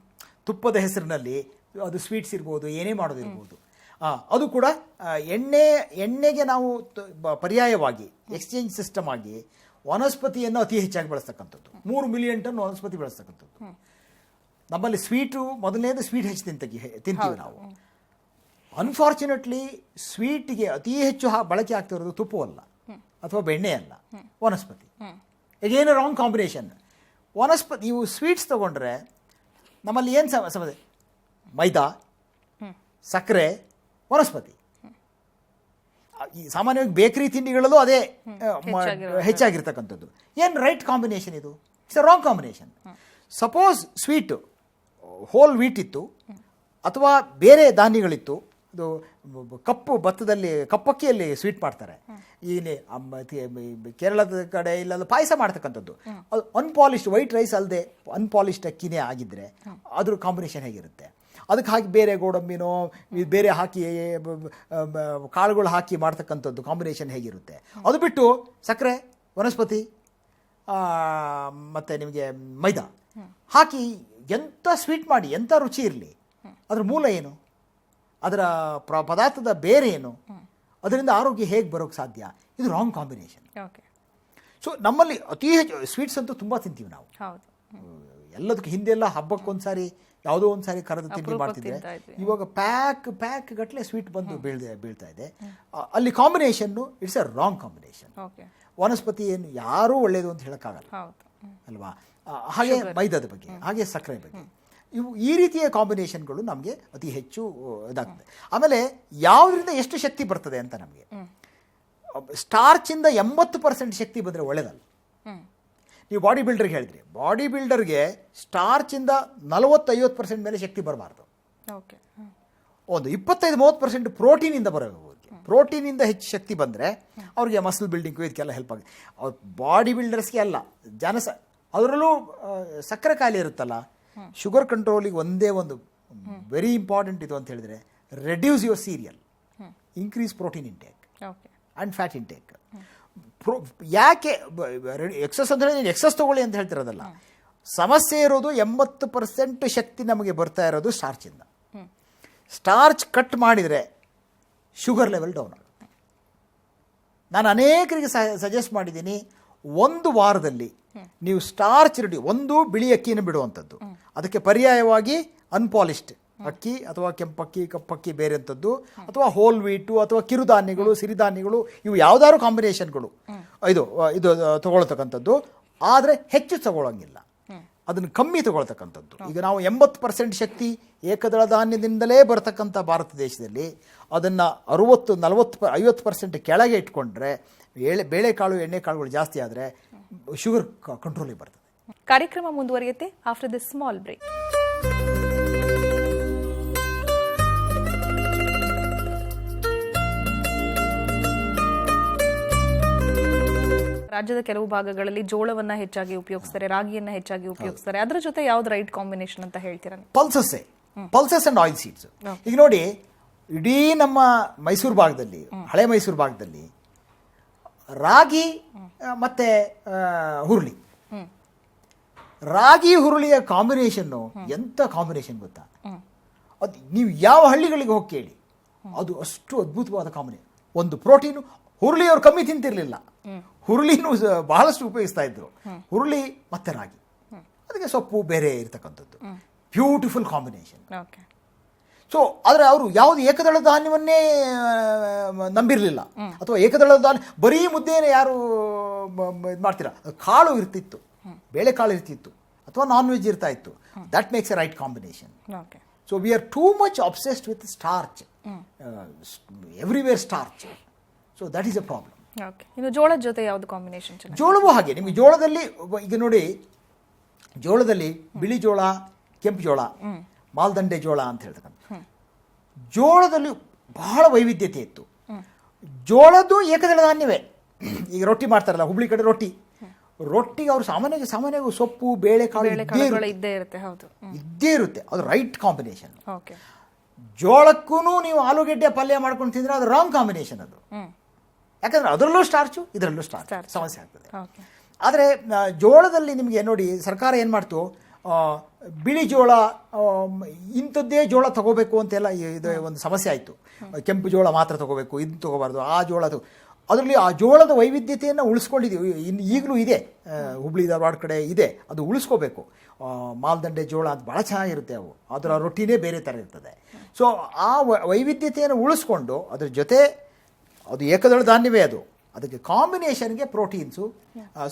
ತುಪ್ಪದ ಹೆಸರಿನಲ್ಲಿ ಅದು ಸ್ವೀಟ್ಸ್ ಇರ್ಬೋದು ಏನೇ ಮಾಡೋದಿರ್ಬೋದು. ಅದು ಕೂಡ ಎಣ್ಣೆ ಎಣ್ಣೆಗೆ ನಾವು ಪರ್ಯಾಯವಾಗಿ ಎಕ್ಸ್ಚೇಂಜ್ ಸಿಸ್ಟಮ್ ಆಗಿ ವನಸ್ಪತಿಯನ್ನು ಅತಿ ಹೆಚ್ಚಾಗಿ ಬಳಸ್ತಕ್ಕಂಥದ್ದು. ಮೂರು ಮಿಲಿಯನ್ ಟನ್ ವನಸ್ಪತಿ ಬಳಸ್ತಕ್ಕಂಥದ್ದು. ನಮ್ಮಲ್ಲಿ ಸ್ವೀಟು ಮೊದಲನೇದು ಸ್ವೀಟ್ ಹೆಚ್ಚು ತಿಂತೀವಿ ತಿಂತೀವಿ ನಾವು. ಅನ್ಫಾರ್ಚುನೇಟ್ಲಿ ಸ್ವೀಟಿಗೆ ಅತಿ ಹೆಚ್ಚು ಹಾ- ಬಳಕೆ ಆಗ್ತಿರೋದು ತುಪ್ಪವಲ್ಲ. ಅಥವಾ ಬೆಣ್ಣೆ ಅಲ್ಲ ವನಸ್ಪತಿ. ಈಗೇನು ರಾಂಗ್ ಕಾಂಬಿನೇಷನ್ ವನಸ್ಪತಿ ನೀವು ಸ್ವೀಟ್ಸ್ ತಗೊಂಡ್ರೆ ನಮ್ಮಲ್ಲಿ ಏನು ಸಮಸ್ಯೆ ಮೈದಾ ಸಕ್ಕರೆ ವನಸ್ಪತಿ. ಈ ಸಾಮಾನ್ಯವಾಗಿ ಬೇಕರಿ ತಿಂಡಿಗಳಲ್ಲೂ ಅದೇ ಹೆಚ್ಚಾಗಿರ್ತಕ್ಕಂಥದ್ದು. ಏನು ರೈಟ್ ಕಾಂಬಿನೇಷನ್ ಇದು? It's a wrong combination suppose sweet whole wheat ಇತ್ತು ಅಥವಾ ಬೇರೆ ಧಾನ್ಯಗಳಿತ್ತು ಇದು ಕಪ್ಪು ಭತ್ತದಲ್ಲಿ ಕಪ್ಪಕ್ಕಿಯಲ್ಲಿ ಸ್ವೀಟ್ ಮಾಡ್ತಾರೆ. ಬ- ಕೇರಳದ ಕಡೆ ಇಲ್ಲೆಲ್ಲ ಪಾಯಸ ಮಾಡ್ತಕ್ಕಂಥದ್ದು. ಅದು ಅನ್ಪಾಲಿಶ್ಡ್ ವೈಟ್ ರೈಸ್ ಅಲ್ಲದೆ ಅನ್ಪಾಲಿಶ್ಡ್ ಅಕ್ಕಿನೇ ಆಗಿದ್ದರೆ ಅದ್ರ ಕಾಂಬಿನೇಷನ್ ಹೇಗಿರುತ್ತೆ? ಅದಕ್ಕೆ ಹಾಕಿ ಬೇರೆ ಗೋಡಂಬಿನೋ ಬೇರೆ ಹಾಕಿ ಕಾಳುಗಳು ಹಾಕಿ ಮಾಡ್ತಕ್ಕಂಥದ್ದು ಕಾಂಬಿನೇಷನ್ ಹೇಗಿರುತ್ತೆ? ಅದು ಬಿಟ್ಟು ಸಕ್ಕರೆ ವನಸ್ಪತಿ ಮತ್ತು ಮತ್ತೆ ನಿಮಗೆ ಮೈದಾ. ಹಾಕಿ ಎಂಥ ಸ್ವೀಟ್ ಮಾಡಿ ಎಂಥ ರುಚಿ ಇರಲಿ. ಅದರ ಮೂಲ ಏನು? ಅದರ ಪ್ರ ಪದಾರ್ಥದ ಬೇರೆ ಏನು? ಅದರಿಂದ ಆರೋಗ್ಯ ಹೇಗೆ ಬರೋಕ್ಕೆ ಸಾಧ್ಯ? ಇದು ರಾಂಗ್ ಕಾಂಬಿನೇಷನ್ ಓಕೆ ಸೊ ನಮ್ಮಲ್ಲಿ ಅತಿ ಹೆಚ್ಚು ಸ್ವೀಟ್ಸ್ ಅಂತೂ ತುಂಬ ತಿಂತೀವಿ ನಾವು. ಹೌದು. ಎಲ್ಲದಕ್ಕೆ ಹಿಂದೆಲ್ಲ ಹಬ್ಬಕ್ಕೊಂದ್ಸಾರಿ ಯಾವುದೋ ಒಂದು ಸಾರಿ ಕರೆದು ತಿಂಡಿ ಮಾಡ್ತಿದ್ರೆ ಇವಾಗ ಪ್ಯಾಕ್ ಪ್ಯಾಕ್ ಗಟ್ಟಲೆ ಸ್ವೀಟ್ ಬಂದು ಬೀಳ್ದೆ ಬೀಳ್ತಾ ಇದೆ. ಅಲ್ಲಿ combination it's a wrong combination vanaspati ಏನು ಯಾರೂ ಒಳ್ಳೆಯದು ಅಂತ ಹೇಳೋಕ್ಕಾಗಲ್ಲ. ಅಲ್ವಾ? ಹಾಗೆ ಮೈದಾದ ಬಗ್ಗೆ ಹಾಗೆ ಸಕ್ಕರೆ ಬಗ್ಗೆ. ಇವು ಈ ರೀತಿಯ ಕಾಂಬಿನೇಷನ್ಗಳು ನಮಗೆ ಅತಿ ಹೆಚ್ಚು ಇದಾಗ್ತದೆ. ಆಮೇಲೆ ಯಾವುದರಿಂದ ಎಷ್ಟು ಶಕ್ತಿ ಬರ್ತದೆ ಅಂತ ನಮಗೆ? ಸ್ಟಾರ್ಚಿಂದ ಎಂಬತ್ತು ಪರ್ಸೆಂಟ್ ಶಕ್ತಿ ಬಂದರೆ ಒಳ್ಳೆಯದಲ್ಲ ನೀವು ಬಾಡಿ ಬಿಲ್ಡರ್ಗೆ ಹೇಳಿದ್ರಿ. ಬಾಡಿ ಬಿಲ್ಡರ್ಗೆ ಸ್ಟಾರ್ಚಿಂದ ನಲವತ್ತೈವತ್ತು ಪರ್ಸೆಂಟ್ ಮೇಲೆ ಶಕ್ತಿ ಬರಬಾರ್ದು. ಓಕೆ ಒಂದು ಇಪ್ಪತ್ತೈದು ಮೂವತ್ತು ಪರ್ಸೆಂಟ್ ಪ್ರೋಟೀನಿಂದ ಬರಬೇಕು ಪ್ರೋಟೀನಿಂದ ಹೆಚ್ಚು ಶಕ್ತಿ ಬಂದರೆ ಅವ್ರಿಗೆ ಮಸಲ್ ಬಿಲ್ಡಿಂಗು ಇದಕ್ಕೆಲ್ಲ ಹೆಲ್ಪ್ ಆಗುತ್ತೆ. ಅವ್ರು ಬಾಡಿ ಬಿಲ್ಡರ್ಸ್ಗೆ ಅಲ್ಲ ಜನಸ ಅದರಲ್ಲೂ ಸಕ್ಕರೆ ಖಾಲಿ ಇರುತ್ತಲ್ಲ ಶುಗರ್ ಕಂಟ್ರೋಲಿಗೆ ಒಂದೇ ಒಂದು ವೆರಿ ಇಂಪಾರ್ಟೆಂಟ್ ಇದು ಅಂತ ಹೇಳಿದ್ರೆ reduce your cereal increase protein intake okay and fat intake pro ಯಾಕೆ ಎಕ್ಸಸ್ ಅಂದರೆ ನೀನು ಎಕ್ಸಸ್ ತಗೊಳ್ಳಿ ಅಂತ ಹೇಳ್ತಿರೋದಲ್ಲ. ಸಮಸ್ಯೆ ಇರೋದು ಎಂಬತ್ತು ಪರ್ಸೆಂಟ್ ಶಕ್ತಿ ನಮಗೆ ಬರ್ತಾ ಇರೋದು ಸ್ಟಾರ್ಚಿಂದ ಸ್ಟಾರ್ಚ್ ಕಟ್ ಮಾಡಿದರೆ ಶುಗರ್ ಲೆವೆಲ್ ಡೌನ್ ಆಗುತ್ತೆ. ನಾನು ಅನೇಕರಿಗೆ ಸಜೆಸ್ಟ್ ಮಾಡಿದ್ದೀನಿ ಒಂದು ವಾರದಲ್ಲಿ ನೀವು ಸ್ಟಾರ್ಚ್ ರೆಡಿ ಒಂದು ಬಿಳಿ ಅಕ್ಕಿನ ಬಿಡುವಂಥದ್ದು. ಅದಕ್ಕೆ ಪರ್ಯಾಯವಾಗಿ ಅನ್ಪಾಲಿಶ್ಡ್ ಅಕ್ಕಿ ಅಥವಾ ಕೆಂಪಕ್ಕಿ, ಕಪ್ಪಕ್ಕಿ ಬೇರೆಂಥದ್ದು, ಅಥವಾ ಹೋಲ್ ವೀಟು ಅಥವಾ ಕಿರುಧಾನ್ಯಗಳು, ಸಿರಿಧಾನ್ಯಗಳು, ಇವು ಯಾವುದಾದ್ರು ಕಾಂಬಿನೇಷನ್ಗಳು ಇದು ಇದು ತಗೊಳ್ತಕ್ಕಂಥದ್ದು. ಆದರೆ ಹೆಚ್ಚು ತಗೊಳ್ಳೋಂಗಿಲ್ಲ ಅದನ್ನು ಕಮ್ಮಿ ತಗೊಳ್ತಕ್ಕಂಥದ್ದು. ಈಗ ನಾವು ಎಂಬತ್ತು ಪರ್ಸೆಂಟ್ ಶಕ್ತಿ ಏಕದಳ ಧಾನ್ಯದಿಂದಲೇ ಬರತಕ್ಕಂಥ ಭಾರತ ದೇಶದಲ್ಲಿ ಅದನ್ನು ಅರುವತ್ತು, ನಲವತ್ತು ಪ ಐವತ್ತು ಪರ್ಸೆಂಟ್ ಕೆಳಗೆ ಇಟ್ಕೊಂಡ್ರೆ ಎಳೆ ಬೇಳೆಕಾಳು, ಎಣ್ಣೆಕಾಳುಗಳು ಜಾಸ್ತಿ ಆದರೆ ಶುಗರ್ ಕಂಟ್ರೋಲಿಗೆ ಬರ್ತದೆ. ಕಾರ್ಯಕ್ರಮ ಮುಂದುವರಿಯುತ್ತೆ. ಆಫ್ಟರ್ ದಿಸ್ ಸ್ಮಾಲ್ ಬ್ರೇಕ್ ರಾಜ್ಯದ ಕೆಲವು ಭಾಗಗಳಲ್ಲಿ ಜೋಳವನ್ನ ಹೆಚ್ಚಾಗಿ ಉಪಯೋಗಿಸ್ತಾರೆ ರಾಗಿಯನ್ನ ಹೆಚ್ಚಾಗಿ ಉಪಯೋಗಿಸ್ತಾರೆ. ಅದ್ರ ಜೊತೆ ಯಾವ್ದು ರೈಟ್ ಕಾಂಬಿನೇಷನ್ ಅಂತ ಹೇಳ್ತೀರಾ ಪಲ್ಸಸ್ಸೆ ಪಲ್ಸಸ್ ಅಂಡ್ ಆಯಿಲ್ ಸೀಡ್ಸ್ ಈಗ ನೋಡಿ ಇಡೀ ನಮ್ಮ ಮೈಸೂರು ಭಾಗದಲ್ಲಿ ಹಳೆ ಮೈಸೂರು ಭಾಗದಲ್ಲಿ ರಾಗಿ ಮತ್ತೆ ಹುರುಳಿ. ರಾಗಿ ಹುರುಳಿಯ ಕಾಂಬಿನೇಷನ್ ಎಂತ ಕಾಂಬಿನೇಷನ್ ಗೊತ್ತಾ? ಅದು ನೀವು ಯಾವ ಹಳ್ಳಿಗಳಿಗೆ ಹೋಗಿ ಕೇಳಿ ಅದು ಅಷ್ಟು ಅದ್ಭುತವಾದ ಕಾಂಬಿನೇಷನ್ ಒಂದು ಪ್ರೋಟೀನು ಹುರುಳಿ ಅವ್ರು ಕಮ್ಮಿ ತಿಂತಿರ್ಲಿಲ್ಲ. ಹುರುಳಿನೂ ಬಹಳಷ್ಟು ಉಪಯೋಗಿಸ್ತಾ ಇದ್ರು. ಹುರುಳಿ ಮತ್ತೆ ರಾಗಿ. ಅದಕ್ಕೆ ಸೊಪ್ಪು ಬೇರೆ ಇರತಕ್ಕಂಥದ್ದು. Beautiful combination okay. ಸೊ ಆದರೆ ಅವರು ಯಾವುದು ಏಕದಳ ಧಾನ್ಯವನ್ನೇ ನಂಬಿರಲಿಲ್ಲ. ಅಥವಾ ಏಕದಳ ಧಾನ್ಯ ಬರೀ ಮುದ್ದೆನೇ ಯಾರು ಇದು ಮಾಡ್ತೀರಾ? ಕಾಳು ಇರ್ತಿತ್ತು. ಬೇಳೆ ಕಾಳು ಇರ್ತಿತ್ತು. ಅಥವಾ ನಾನ್ ವೆಜ್ ಇರ್ತಾ ಇತ್ತು. That makes a right combination okay. So we are too much obsessed with starch everywhere starch so that is a problem okay. ಇನ್ನು ಜೋಳದ ಜೊತೆ ಯಾವುದು ಕಾಂಬಿನೇಷನ್ ಚೆನ್ನಾಗಿ ಜೋಳವೂ ಹಾಗೆ. ನಿಮಗೆ ಜೋಳದಲ್ಲಿ ಈಗ ನೋಡಿ ಜೋಳದಲ್ಲಿ ಬಿಳಿ ಜೋಳ ಕೆಂಪು ಜೋಳ ಮಾಲ್ದಂಡೆ ಜೋಳ ಅಂತ ಹೇಳ್ತಕ್ಕಂಥ. ಜೋಳದಲ್ಲಿ ಬಹಳ ವೈವಿಧ್ಯತೆ ಇತ್ತು. ಜೋಳದ್ದು ಏಕದಳ ಧಾನ್ಯವೇ. ಈಗ ರೊಟ್ಟಿ ಮಾಡ್ತಾರಲ್ಲ ಹುಬ್ಳಿ ಕಡೆ ರೊಟ್ಟಿ. ರೊಟ್ಟಿಗೆ ಅವರು ಸಾಮಾನ್ಯವಾಗಿ ಸಾಮಾನ್ಯವಾಗಿ ಸೊಪ್ಪು ಬೇಳೆಕಾಳು ಇದ್ದೇ ಬೇಳೆಕಾಳುಗಳು ಇರುತ್ತೆ. ಇದ್ದೇ ಇರುತ್ತೆ ಹೌದು. ಇದ್ದೇ ಇರುತ್ತೆ. ಅದು ರೈಟ್ ಕಾಂಬಿನೇಷನ್ ಓಕೆ. ಜೋಳಕ್ಕೂ ನೀವು ಆಲೂಗೆಡ್ಡೆ ಪಲ್ಯ ಮಾಡ್ಕೊಂಡು ತಿಂದ್ರೆ ಅದು ರಾಂಗ್ ಕಾಂಬಿನೇಷನ್ ಅದು. ಯಾಕಂದ್ರೆ ಅದರಲ್ಲೂ ಸ್ಟಾರ್ಚು ಇದರಲ್ಲೂ ಸ್ಟಾರ್ಚ್ ಸಮಸ್ಯೆ ಆಗ್ತದೆ. ಆದರೆ ಜೋಳದಲ್ಲಿ ನಿಮಗೆ ನೋಡಿ ಸರ್ಕಾರ ಏನು ಮಾಡ್ತು? ಬಿಳಿ ಜೋಳ ಇಂಥದ್ದೇ ಜೋಳ ತಗೋಬೇಕು ಅಂತೆಲ್ಲ ಇದು ಒಂದು ಸಮಸ್ಯೆ ಆಯಿತು. ಕೆಂಪು ಜೋಳ ಮಾತ್ರ ತಗೋಬೇಕು ಇದು ತಗೋಬಾರ್ದು ಆ ಜೋಳ ತಗೋ ಅದರಲ್ಲಿ ಆ ಜೋಳದ ವೈವಿಧ್ಯತೆಯನ್ನು ಉಳಿಸ್ಕೊಂಡಿದ್ದೀವಿ ಇನ್ನು ಈಗಲೂ ಇದೆ. ಹುಬ್ಳಿ ಧಾರವಾಡ ಕಡೆ ಇದೆ. ಅದು ಉಳಿಸ್ಕೋಬೇಕು. ಮಾಲ್ದಂಡೆ ಜೋಳ ಅದು ಭಾಳ ಚೆನ್ನಾಗಿರುತ್ತೆ ಅವು. ಅದರ ರೊಟ್ಟಿನೇ ಬೇರೆ ಥರ ಇರ್ತದೆ. ಸೊ ಆ ವ- ವೈವಿಧ್ಯತೆಯನ್ನು ಉಳಿಸ್ಕೊಂಡು ಅದ್ರ ಜೊತೆ ಅದು ಏಕದಳ ಧಾನ್ಯವೇ ಅದು. ಅದಕ್ಕೆ ಕಾಂಬಿನೇಷನ್ಗೆ ಪ್ರೋಟೀನ್ಸು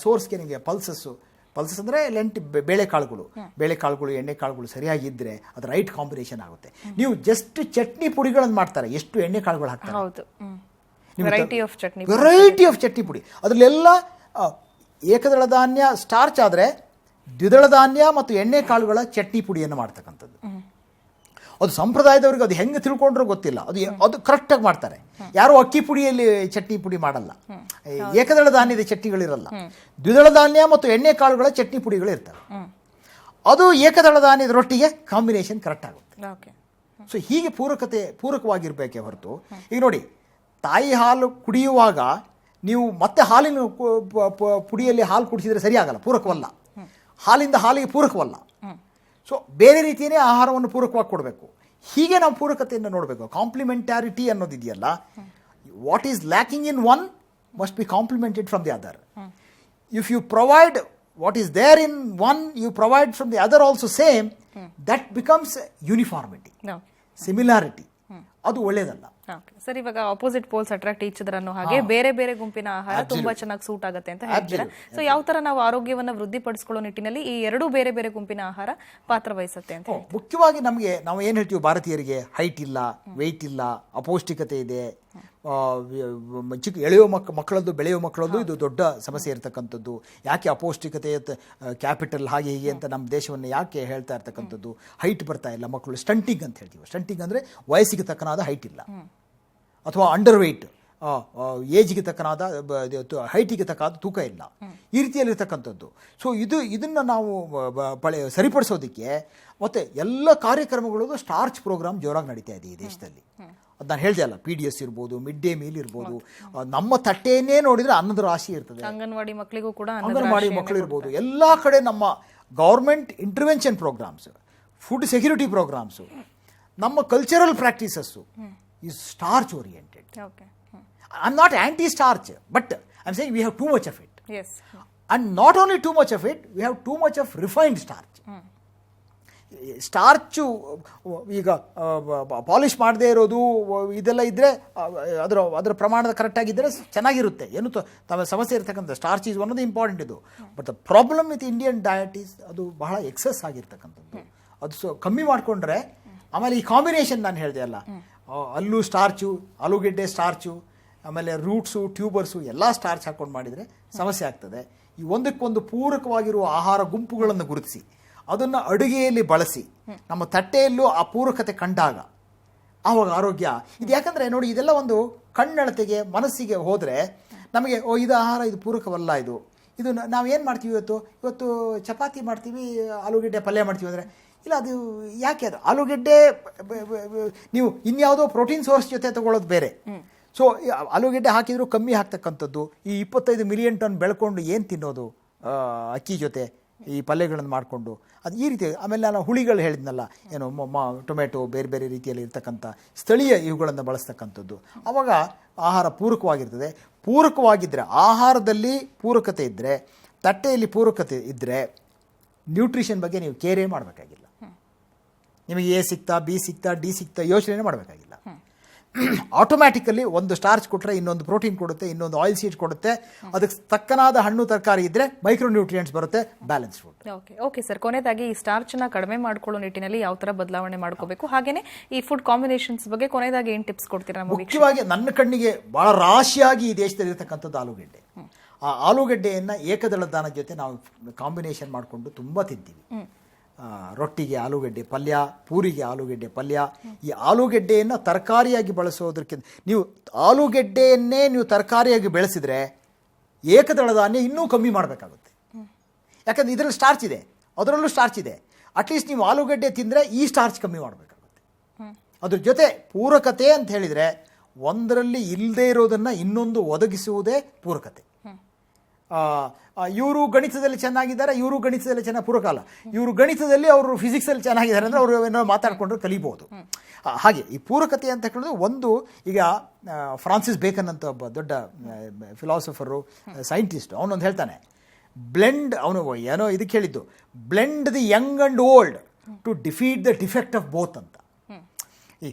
ಸೋರ್ಸ್ಗೆ ನಿಮಗೆ ಪಲ್ಸಸ್ಸು ಪಲ್ಸಸ್ ಅಂದರೆ ಲೆಂಟ್ ಬೇಳೆಕಾಳುಗಳು ಬೇಳೆಕಾಳುಗಳು ಎಣ್ಣೆಕಾಳುಗಳು ಸರಿಯಾಗಿದ್ದರೆ ಅದು ರೈಟ್ ಕಾಂಬಿನೇಷನ್ ಆಗುತ್ತೆ. ನೀವು ಜಸ್ಟ್ ಚಟ್ನಿ ಪುಡಿಗಳನ್ನು ಮಾಡ್ತಾರೆ. ಎಷ್ಟು ಎಣ್ಣೆ ಕಾಳುಗಳು ಹಾಕ್ತಾರೆ. Variety of chutney variety of chutney ಪುಡಿ. ಅದರಲ್ಲೆಲ್ಲ ಏಕದಳ ಧಾನ್ಯ ಸ್ಟಾರ್ಚ್ ಆದರೆ ದ್ವಿದಳ ಧಾನ್ಯ ಮತ್ತು ಎಣ್ಣೆ ಕಾಳುಗಳ ಚಟ್ನಿ ಪುಡಿಯನ್ನು ಮಾಡ್ತಕ್ಕಂಥದ್ದು. ಅದು ಸಂಪ್ರದಾಯದವ್ರಿಗೆ ಅದು ಹೆಂಗೆ ತಿಳ್ಕೊಂಡ್ರೂ ಗೊತ್ತಿಲ್ಲ. ಅದು ಅದು ಕರೆಕ್ಟಾಗಿ ಮಾಡ್ತಾರೆ. ಯಾರು ಅಕ್ಕಿ ಪುಡಿಯಲ್ಲಿ ಚಟ್ನಿ ಪುಡಿ ಮಾಡಲ್ಲ. ಏಕದಳ ಧಾನ್ಯದ ಚಟ್ನಿಗಳಿರಲ್ಲ. ದ್ವಿದಳ ಧಾನ್ಯ ಮತ್ತು ಎಣ್ಣೆ ಕಾಳುಗಳ ಚಟ್ನಿ ಪುಡಿಗಳು ಇರ್ತವೆ. ಅದು ಏಕದಳ ಧಾನ್ಯದ ರೊಟ್ಟಿಗೆ ಕಾಂಬಿನೇಷನ್ ಕರೆಕ್ಟ್ ಆಗುತ್ತೆ. ಓಕೆ. ಸೊ ಹೀಗೆ ಪೂರಕತೆ ಪೂರಕವಾಗಿರಬೇಕೇ ಹೊರತು ಈಗ ನೋಡಿ ತಾಯಿ ಹಾಲು ಕುಡಿಯುವಾಗ ನೀವು ಮತ್ತೆ ಹಾಲಿನ ಪುಡಿಯಲ್ಲಿ ಹಾಲು ಕುಡಿಸಿದರೆ ಸರಿಯಾಗಲ್ಲ ಪೂರಕವಲ್ಲ. ಹಾಲಿಂದ ಹಾಲಿಗೆ ಪೂರಕವಲ್ಲ. ಸೊ ಬೇರೆ ರೀತಿಯೇ ಆಹಾರವನ್ನು ಪೂರಕವಾಗಿ ಕೊಡಬೇಕು. ಹೀಗೆ ನಾವು ಪೂರಕತೆಯನ್ನು ನೋಡಬೇಕು. Complementarity ಅನ್ನೋದಿದೆಯಲ್ಲ what is lacking in one must be complemented from the other if you provide what is there in one you provide from the other also same that becomes uniformity similarity ಅದು ಒಳ್ಳೇದಲ್ಲ. Okay sir ಇವಾಗ opposite poles attract each ಅನ್ನೋ ಹಾಗೆ ಬೇರೆ ಬೇರೆ ಗುಂಪಿನ ಆಹಾರ ತುಂಬಾ ಚೆನ್ನಾಗಿ ಸೂಟ್ ಆಗುತ್ತೆ ಅಂತ ಹೇಳ್ತೀರಾ? ಸೊ ಯಾವ ತರ ನಾವು ಆರೋಗ್ಯವನ್ನ ವೃದ್ಧಿಪಡಿಸ್ಕೊಳ್ಳೋ ನಿಟ್ಟಿನಲ್ಲಿ ಈ ಎರಡೂ ಬೇರೆ ಬೇರೆ ಗುಂಪಿನ ಆಹಾರ ಪಾತ್ರ ವಹಿಸುತ್ತೆ ಅಂತ ಮುಖ್ಯವಾಗಿ ನಮಗೆ ನಾವು ಏನು ಹೇಳ್ತೀವಿ ಭಾರತೀಯರಿಗೆ ಹೈಟ್ ಇಲ್ಲ ವೆಯ್ಟ್ ಇಲ್ಲ ಅಪೌಷ್ಟಿಕತೆ ಇದೆ ಚಿಕ್ಕ ಎಳೆಯೋ ಮಕ್ ಮಕ್ಕಳದ್ದು ಬೆಳೆಯೋ ಮಕ್ಕಳದ್ದು ಇದು ದೊಡ್ಡ ಸಮಸ್ಯೆ ಇರತಕ್ಕಂಥದ್ದು. ಯಾಕೆ ಅಪೌಷ್ಟಿಕತೆ ಕ್ಯಾಪಿಟಲ್ ಹಾಗೆ ಹೀಗೆ ಅಂತ ನಮ್ಮ ದೇಶವನ್ನು ಯಾಕೆ ಹೇಳ್ತಾ ಇರ್ತಕ್ಕಂಥದ್ದು? ಹೈಟ್ ಬರ್ತಾ ಇಲ್ಲ ಮಕ್ಕಳು. ಸ್ಟಂಟಿಂಗ್ ಅಂತ ಹೇಳ್ತೀವಿ. ಸ್ಟಂಟಿಂಗ್ ಅಂದರೆ ವಯಸ್ಸಿಗೆ ತಕ್ಕನಾದ ಹೈಟ್ ಇಲ್ಲ. ಅಥವಾ ಅಂಡರ್ ವೆಯ್ಟ್ ಏಜ್ಗೆ ತಕ್ಕನಾದ ಹೈಟಿಗೆ ತಕ್ಕಾದ ತೂಕ ಇಲ್ಲ. ಈ ರೀತಿಯಲ್ಲಿರ್ತಕ್ಕಂಥದ್ದು ಸೊ ಇದು ಇದನ್ನು ನಾವು ಪಳೆ ಸರಿಪಡಿಸೋದಕ್ಕೆ ಮತ್ತು ಎಲ್ಲ ಕಾರ್ಯಕ್ರಮಗಳು ಸ್ಟಾರ್ಚ್ ಪ್ರೋಗ್ರಾಮ್ ಜೋರಾಗಿ ನಡೀತಾ ಇದೆ ಈ ದೇಶದಲ್ಲಿ. ಅದು ನಾನು ಹೇಳಿದೆ ಅಲ್ಲ ಪಿ ಡಿ ಎಸ್ ಇರ್ಬೋದು ಮಿಡ್ ಡೇ ಮೀಲ್ ಇರ್ಬೋದು ನಮ್ಮ ತಟ್ಟೆಯನ್ನೇ ನೋಡಿದರೆ ಅನ್ನದ ರಾಶಿ ಇರ್ತದೆ. ಅಂಗನವಾಡಿ ಮಕ್ಕಳಿಗೂ ಕೂಡ ಅಂಗನವಾಡಿ ಮಕ್ಕಳು ಇರ್ಬೋದು. ಎಲ್ಲ ಕಡೆ ನಮ್ಮ government intervention programs food security programs ನಮ್ಮ cultural practices is starch oriented okay I not not anti starch but I am saying we have too much of it yes and not only too much of it we have too much of refined starch starch ಈಗ polish ಮಾಡದೇ ಇರೋದು ಇದೆಲ್ಲ ಇದ್ದರೆ ಅದರ ಅದರ ಪ್ರಮಾಣದ ಕರೆಕ್ಟಾಗಿದ್ದರೆ ಚೆನ್ನಾಗಿರುತ್ತೆ. ಏನು ತಮ್ಮ ಸಮಸ್ಯೆ ಇರ್ತಕ್ಕಂಥ starch is one of the important ಇದು. But the problem with Indian diet is ಅದು ಬಹಳ ಎಕ್ಸಸ್ ಆಗಿರ್ತಕ್ಕಂಥದ್ದು. ಅದು ಸೊ ಕಮ್ಮಿ ಮಾಡಿಕೊಂಡ್ರೆ ಆಮೇಲೆ ಈ ಕಾಂಬಿನೇಷನ್ ನಾನು ಹೇಳಿದೆ ಅಲ್ಲ. ಅಲ್ಲೂ ಸ್ಟಾರ್ಚು, ಆಲೂಗೆಡ್ಡೆ ಸ್ಟಾರ್ಚು, ಆಮೇಲೆ ರೂಟ್ಸು, ಟ್ಯೂಬರ್ಸು ಎಲ್ಲ ಸ್ಟಾರ್ಚ್ ಹಾಕೊಂಡು ಮಾಡಿದರೆ ಸಮಸ್ಯೆ ಆಗ್ತದೆ. ಈ ಒಂದಕ್ಕೊಂದು ಪೂರಕವಾಗಿರುವ ಆಹಾರ ಗುಂಪುಗಳನ್ನು ಗುರುತಿಸಿ. ಅದನ್ನು ಅಡುಗೆಯಲ್ಲಿ ಬಳಸಿ. ನಮ್ಮ ತಟ್ಟೆಯಲ್ಲೂ ಆ ಪೂರಕತೆ ಕಂಡಾಗ ಆವಾಗ ಆರೋಗ್ಯ. ಇದು ಯಾಕಂದರೆ ನೋಡಿ, ಇದೆಲ್ಲ ಒಂದು ಕಣ್ಣಳತೆಗೆ, ಮನಸ್ಸಿಗೆ ಹೋದರೆ ನಮಗೆ, ಓ, ಇದು ಆಹಾರ, ಇದು ಪೂರಕವಲ್ಲ ಇದು. ಇದು ನಾವೇನು ಮಾಡ್ತೀವಿ ಇವತ್ತು? ಇವತ್ತು ಚಪಾತಿ ಮಾಡ್ತೀವಿ, ಆಲೂಗಡ್ಡೆ ಪಲ್ಯ ಮಾಡ್ತೀವಿ ಅಂದರೆ ಇಲ್ಲ ಅದು ಯಾಕೆ ಅದು? ಆಲೂಗೆಡ್ಡೆ ನೀವು ಇನ್ಯಾವುದೋ ಪ್ರೋಟೀನ್ ಸೋರ್ಸ್ ಜೊತೆ ತಗೊಳ್ಳೋದು ಬೇರೆ. ಸೊ ಆಲೂಗಡ್ಡೆ ಹಾಕಿದ್ರು ಕಮ್ಮಿ ಹಾಕ್ತಕ್ಕಂಥದ್ದು ಈ ಇಪ್ಪತ್ತೈದು ಮಿಲಿಯನ್ ಟನ್ ಬೆಳ್ಕೊಂಡು ಏನು ತಿನ್ನೋದು? ಅಕ್ಕಿ ಜೊತೆ ಈ ಪಲ್ಯಗಳನ್ನು ಮಾಡಿಕೊಂಡು. ಅದು ಈ ರೀತಿ ಆಮೇಲೆ ನಾನು ಹುಳಿಗಳು ಹೇಳಿದ್ನಲ್ಲ ಏನು ಮ ಟೊಮೆಟೊ ಬೇರೆ ಬೇರೆ ರೀತಿಯಲ್ಲಿ ಇರ್ತಕ್ಕಂಥ ಸ್ಥಳೀಯ ಇವುಗಳನ್ನು ಬಳಸ್ತಕ್ಕಂಥದ್ದು. ಆವಾಗ ಆಹಾರ ಪೂರಕವಾಗಿರ್ತದೆ. ಪೂರಕವಾಗಿದ್ದರೆ ಆಹಾರದಲ್ಲಿ ಪೂರಕತೆ ಇದ್ದರೆ ತಟ್ಟೆಯಲ್ಲಿ ಪೂರಕತೆ ಇದ್ದರೆ ನ್ಯೂಟ್ರಿಷನ್ ಬಗ್ಗೆ ನೀವು ಕೇರೇ ಮಾಡಬೇಕಾಗಿಲ್ಲ. ನಿಮಗೆ ಎ ಸಿಗ್ತಾ ಬಿ ಸಿಗ್ತಾ ಡಿ ಸಿಗ್ತಾ ಯೋಚನೆ ಮಾಡಬೇಕಾಗಿಲ್ಲ. ಆಟೋಮ್ಯಾಟಿಕಲಿ ಒಂದು ಸ್ಟಾರ್ಚ್ ಕೊಟ್ಟರೆ ಇನ್ನೊಂದು ಪ್ರೋಟೀನ್ ಕೊಡುತ್ತೆ ಇನ್ನೊಂದು ಆಯಿಲ್ ಸೀಡ್ ಕೊಡುತ್ತೆ. ಅದಕ್ಕೆ ತಕ್ಕನಾದ ಹಣ್ಣು ತರಕಾರಿ ಇದ್ದರೆ ಮೈಕ್ರೋ ನ್ಯೂಟ್ರಿಯೆಂಟ್ಸ್ ಬರುತ್ತೆ balance food okay okay sir ಕೊನೆಯದಾಗಿ ಈ ಸ್ಟಾರ್ಚ್ನ ಕಡಿಮೆ ಮಾಡ್ಕೊಳ್ಳೋ ನಿಟ್ಟಿನಲ್ಲಿ ಯಾವ ತರ ಬದಲಾವಣೆ ಮಾಡ್ಕೋಬೇಕು? ಹಾಗೆಯೇ ಈ ಫುಡ್ ಕಾಂಬಿನೇಷನ್ಸ್ ಬಗ್ಗೆ ಕೊನೆಯದಾಗಿ ಏನು ಟಿಪ್ಸ್ ಕೊಡ್ತೀರಾ? ಮುಖ್ಯವಾಗಿ ನನ್ನ ಕಣ್ಣಿಗೆ ಬಹಳ ರಾಶಿಯಾಗಿ ಈ ದೇಶದಲ್ಲಿ ಇರತಕ್ಕಂಥದ್ದು ಆಲೂಗೆಡ್ಡೆ. ಆ ಆಲೂಗೆಡ್ಡೆಯನ್ನು ಏಕದಳ ದಾನದ ಜೊತೆ ನಾವು ಕಾಂಬಿನೇಷನ್ ಮಾಡಿಕೊಂಡು ತುಂಬ ತಿಂತೀವಿ. ರೊಟ್ಟಿಗೆ, ಆಲೂಗಡ್ಡೆ ಪಲ್ಯ, ಪೂರಿಗೆ ಆಲೂಗಡ್ಡೆ ಪಲ್ಯ. ಈ ಆಲೂಗೆಡ್ಡೆಯನ್ನು ತರಕಾರಿಯಾಗಿ ಬಳಸೋದಕ್ಕಿಂತ ನೀವು ಆಲೂಗೆಡ್ಡೆಯನ್ನೇ ನೀವು ತರಕಾರಿಯಾಗಿ ಬೆಳೆಸಿದರೆ ಏಕದಳ ಧಾನ್ಯ ಇನ್ನೂ ಕಮ್ಮಿ ಮಾಡಬೇಕಾಗುತ್ತೆ. ಯಾಕಂದ್ರೆ ಇದರಲ್ಲಿ ಸ್ಟಾರ್ಚ್ ಇದೆ, ಅದರಲ್ಲೂ ಸ್ಟಾರ್ಚ್ ಇದೆ. ಅಟ್ಲೀಸ್ಟ್ ನೀವು ಆಲೂಗಡ್ಡೆ ತಿಂದರೆ ಈ ಸ್ಟಾರ್ಚ್ ಕಮ್ಮಿ ಮಾಡಬೇಕಾಗುತ್ತೆ. ಅದ್ರ ಜೊತೆ ಪೂರಕತೆ ಅಂತ ಹೇಳಿದರೆ ಒಂದರಲ್ಲಿ ಇಲ್ಲದೇ ಇರೋದನ್ನು ಇನ್ನೊಂದು ಒದಗಿಸುವುದೇ ಪೂರಕತೆ. ಇವರು ಗಣಿತದಲ್ಲಿ ಚೆನ್ನಾಗಿದ್ದಾರೆ, ಇವರು ಗಣಿತದಲ್ಲಿ ಚೆನ್ನಾಗಿ ಪೂರ್ವಕಾಲ ಇವರು ಗಣಿತದಲ್ಲಿ ಅವರು ಫಿಸಿಕ್ಸಲ್ಲಿ ಚೆನ್ನಾಗಿದ್ದಾರೆ ಅಂದರೆ ಅವರು ಏನೋ ಮಾತಾಡಿಕೊಂಡ್ರೆ ಕಲಿಬೋದು. ಹಾಗೆ ಈ ಪೂರಕತೆ ಅಂತ ಹೇಳಿದ್ರೆ ಒಂದು ಈಗ ಫ್ರಾನ್ಸಿಸ್ ಬೇಕನ್ ಅಂತ ಒಬ್ಬ ದೊಡ್ಡ ಫಿಲಾಸಫರು ಸೈಂಟಿಸ್ಟ್ ಅವನೊಂದು ಹೇಳ್ತಾನೆ ಬ್ಲೆಂಡ್ ಅವನು ಏನೋ ಇದಕ್ಕೆ ಹೇಳಿದ್ದು blend the young and old to defeat the defect of both ಅಂತ. ಈ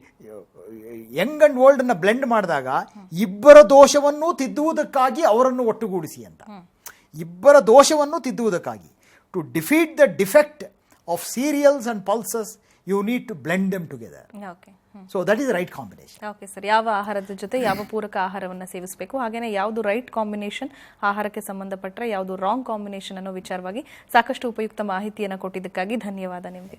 ಯಂಗ್ ಅಂಡ್ ಓಲ್ಡ್ ಅನ್ನ ಬ್ಲೆಂಡ್ ಮಾಡಿದಾಗ ಇಬ್ಬರ ದೋಷವನ್ನು ತಿದ್ದುವುದಕ್ಕಾಗಿ ಅವರನ್ನು ಒಟ್ಟುಗೂಡಿಸಿ ಅಂತ. ಇಬ್ಬರ ದೋಷವನ್ನು ತಿದ್ದುವುದಕ್ಕಾಗಿ. To defeat the defect of cereals and pulses you need to blend them together okay so that is right combination okay sir ಯಾವ ಆಹಾರದ ಜೊತೆ ಯಾವ ಪೂರಕ ಆಹಾರವನ್ನು ಸೇವಿಸಬೇಕು? ಹಾಗೇನೆ ಯಾವುದು ರೈಟ್ ಕಾಂಬಿನೇಷನ್ ಆಹಾರಕ್ಕೆ ಸಂಬಂಧಪಟ್ಟರೆ ಯಾವುದು ರಾಂಗ್ ಕಾಂಬಿನೇಷನ್ ಅನ್ನೋ ವಿಚಾರವಾಗಿ ಸಾಕಷ್ಟು ಉಪಯುಕ್ತ ಮಾಹಿತಿಯನ್ನು ಕೊಟ್ಟಿದ್ದಕ್ಕಾಗಿ ಧನ್ಯವಾದ ನಿಮಗೆ.